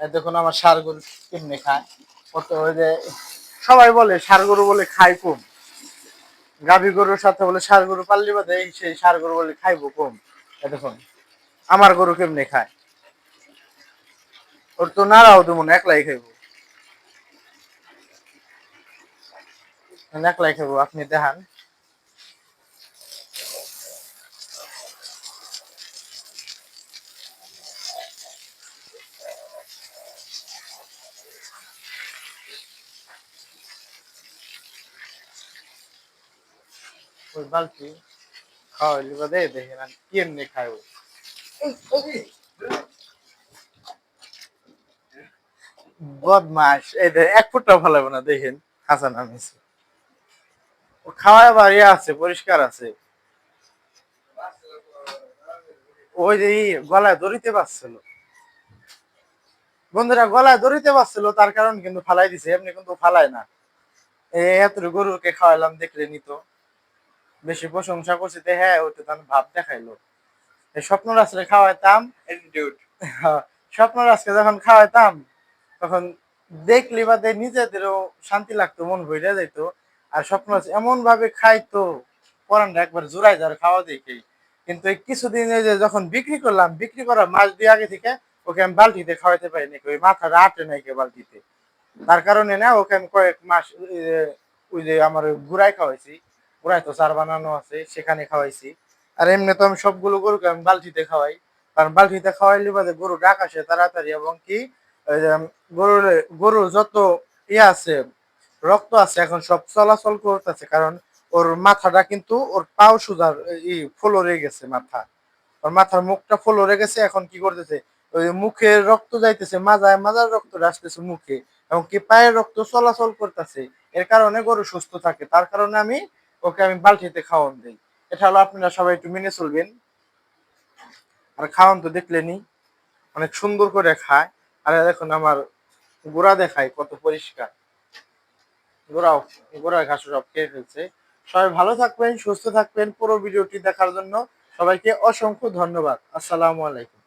দেখুন আমার সার গরু কেমনে খায়। কত ওই যে, সবাই বলে সার গরু বলে খায় কম। গাভী গরুর সাথে বলে সার গরু পাল্লি বাদে সেই সার গরু বলে খাইবো কম। দেখুন, আমার গরু কেমনে খায়। ওর তো নাড়াও দেবো না একলাই খাইবো। একলাই খাইবো, আপনি দেখান। ওই বালতি খাওয়াইলি বাদে দেখেন আর কি এমনি খায় ও। বদমাস এই এক ফুটটা ভালো না দেখেন হাসান আমিছে ও খাওয়ায় বাড়ি আছে পরিষ্কার আছে। ওই যে গলায় দড়িতে পারছিল বন্ধুরা গলায় দড়িতে পারছিল তার কারণ কিন্তু ফালাই দিছে এমনি কিন্তু ফালায় না। এত গরুকে খাওয়াইলাম দেখলে নিত। বেশি প্রশংসা করছি তো হ্যাঁ ওটা তো আমি ভাব দেখাইলো। এই স্বপ্ন রাস্তায় খাওয়াইতাম। হ্যাঁ, স্বপ্ন রাজকে যখন খাওয়াইতাম তখন দেখলি বাদে নিজেদেরও শান্তি লাগতো মন ভরে যাইতো। আর স্বপ্ন এমন ভাবে খাইতো পরানটা একবার জোড়াই যার খাওয়া দেখেই কিন্তু এই কিছুদিন যে যখন বিক্রি করলাম বিক্রি করার মাস দুই আগে থেকে ওকে আমি বালতিতে খাওয়াইতে পারিনি ওই মাথাটা আটে নাই কে বালতিতে। তার কারণে না ওকে আমি কয়েক মাস ওই যে- আমার গুড়াই খাওয়াইছি। গুড়াই তো চার বানানো আছে, সেখানে খাওয়াইছি। আর এমনি তো আমি সবগুলো গরুকে আমি বালতিতে খাওয়াই। কারণ বালতিতে খাওয়াইলে বাদে গরু ডাক আসে তাড়াতাড়ি এবং কি গরুর গরুর যত ইয়ে আছে, রক্ত আছে, এখন সব চলাচল করতেছে। কারণ ওর মাথাটা কিন্তু ওর পাও সুদার ই ফ্লোরে গেছে মাথা। ওর মাথার মুখটা ফ্লোরে গেছে, এখন কি করতেছে, ওই মুখে রক্ত যাইতেছে, মাজায় মাজার রক্ত আসতেছে মুখে। এবং কি পায়ের রক্ত চলাচল করতেছে, এর কারণে গরু সুস্থ থাকে। তার কারণে আমি ওকে আমি বালতিতে খাওয়ান দিই। এটা হলো আপনারা সবাই একটু মেনে চলবেন। আর খাওয়ান তো দেখলেনি অনেক সুন্দর করে খায়। আর দেখুন আমার গোড়া দেখায় কত পরিষ্কার। গোড়াও গোড়া ঘাস সব খেয়ে ফেলছে। সবাই ভালো থাকবেন, সুস্থ থাকবেন। পুরো ভিডিওটি দেখার জন্য সবাইকে অসংখ্য ধন্যবাদ। আসসালামু আলাইকুম।